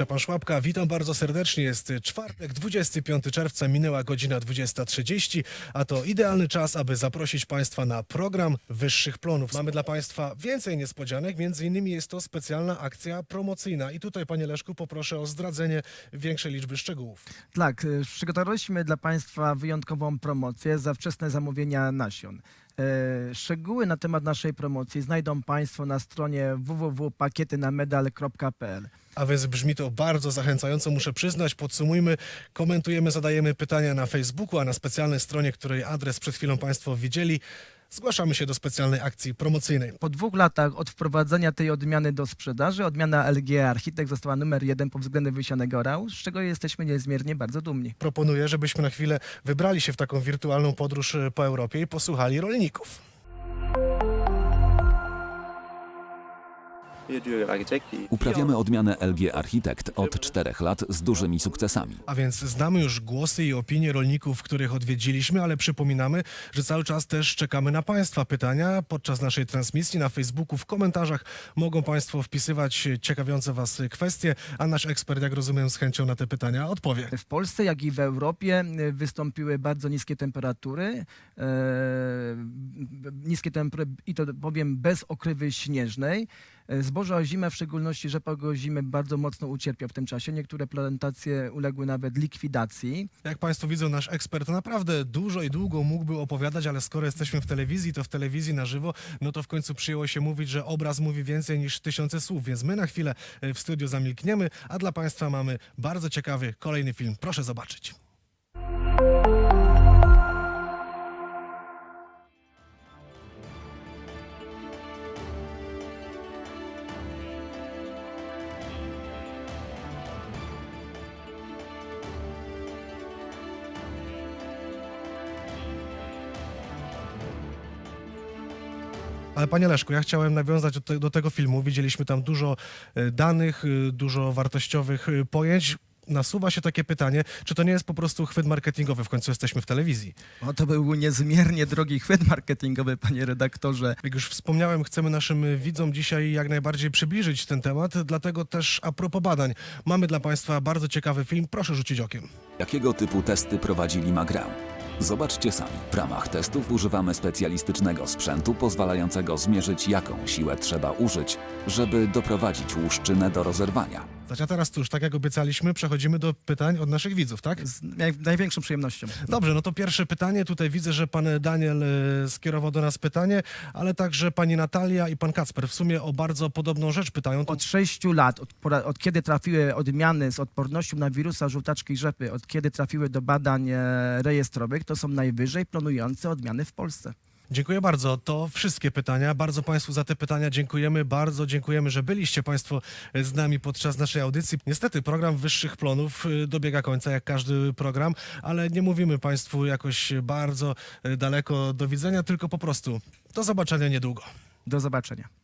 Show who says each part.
Speaker 1: Szczepan Szłapka, witam bardzo serdecznie. Jest czwartek, 25 czerwca, minęła godzina 20.30, a to idealny czas, aby zaprosić Państwa na program Wyższych Plonów. Mamy dla Państwa więcej niespodzianek, między innymi jest to specjalna akcja promocyjna. I tutaj, Panie Leszku, poproszę o zdradzenie większej liczby szczegółów.
Speaker 2: Tak, y, przygotowaliśmy dla Państwa wyjątkową promocję za wczesne zamówienia nasion. E, Szczegóły na temat naszej promocji znajdą Państwo na stronie www.pakietynamedal.pl.
Speaker 1: A więc brzmi to bardzo zachęcająco, muszę przyznać. Podsumujmy, komentujemy, zadajemy pytania na Facebooku, a na specjalnej stronie, której adres przed chwilą Państwo widzieli, zgłaszamy się do specjalnej akcji promocyjnej.
Speaker 2: Po dwóch latach od wprowadzenia tej odmiany do sprzedaży, odmiana LG Architekt została numer jeden pod względem wysianego RAU, z czego jesteśmy niezmiernie bardzo dumni.
Speaker 1: Proponuję, żebyśmy na chwilę wybrali się w taką wirtualną podróż e, po Europie i posłuchali rolników.
Speaker 3: Uprawiamy odmianę LG Architekt od czterech lat z dużymi sukcesami.
Speaker 1: A więc znamy już głosy i opinie rolników, których odwiedziliśmy, ale przypominamy, że cały czas też czekamy na Państwa pytania podczas naszej transmisji na Facebooku. W komentarzach mogą Państwo wpisywać ciekawiące Was kwestie, a nasz ekspert, jak rozumiem, z chęcią na te pytania odpowie.
Speaker 2: W Polsce, jak i w Europie wystąpiły bardzo niskie temperatury. E, niskie temperatury i to powiem bez okrywy śnieżnej. Zboże o zimę, w szczególności rzepak o zimę, bardzo mocno ucierpiał w tym czasie. Niektóre plantacje uległy nawet likwidacji.
Speaker 1: Jak Państwo widzą, nasz ekspert naprawdę dużo i długo mógłby opowiadać, ale skoro jesteśmy w telewizji, to w telewizji na żywo, no to w końcu przyjęło się mówić, że obraz mówi więcej niż tysiące słów, więc my na chwilę e, w studiu zamilkniemy, a dla Państwa mamy bardzo ciekawy kolejny film. Proszę zobaczyć. Ale panie Leszku, ja chciałem nawiązać do, te, do tego filmu. Widzieliśmy tam dużo e, danych, e, dużo wartościowych e, pojęć. Nasuwa się takie pytanie, czy to nie jest po prostu chwyt marketingowy, w końcu jesteśmy w telewizji.
Speaker 2: O, to był niezmiernie drogi chwyt marketingowy, panie redaktorze.
Speaker 1: Jak już wspomniałem, chcemy naszym widzom dzisiaj jak najbardziej przybliżyć ten temat, dlatego też a propos badań, mamy dla Państwa bardzo ciekawy film, proszę rzucić okiem.
Speaker 3: Jakiego typu testy prowadzili Magrę? Zobaczcie sami. W ramach testów używamy specjalistycznego sprzętu pozwalającego zmierzyć, jaką siłę trzeba użyć, żeby doprowadzić łuszczynę do rozerwania.
Speaker 1: Zaś a teraz cóż, tak jak obiecaliśmy, przechodzimy do pytań od naszych widzów, tak?
Speaker 2: Z naj, największą przyjemnością.
Speaker 1: Dobrze, no to pierwsze pytanie. Tutaj widzę, że pan Daniel e, skierował do nas pytanie, ale także pani Natalia i pan Kacper w sumie o bardzo podobną rzecz pytają.
Speaker 2: Od 6 lat, od, pora- od kiedy trafiły odmiany z odpornością na wirusa żółtaczki rzepy, od kiedy trafiły do badań e, rejestrowych, to są najwyżej planujące odmiany w Polsce.
Speaker 1: Dziękuję bardzo. To wszystkie pytania. Bardzo Państwu za te pytania dziękujemy. Bardzo dziękujemy, że byliście Państwo z nami podczas naszej audycji. Niestety program Wyższych Plonów y, dobiega końca, jak każdy program, ale nie mówimy Państwu jakoś bardzo y, daleko do widzenia, tylko po prostu do zobaczenia niedługo.
Speaker 2: Do zobaczenia.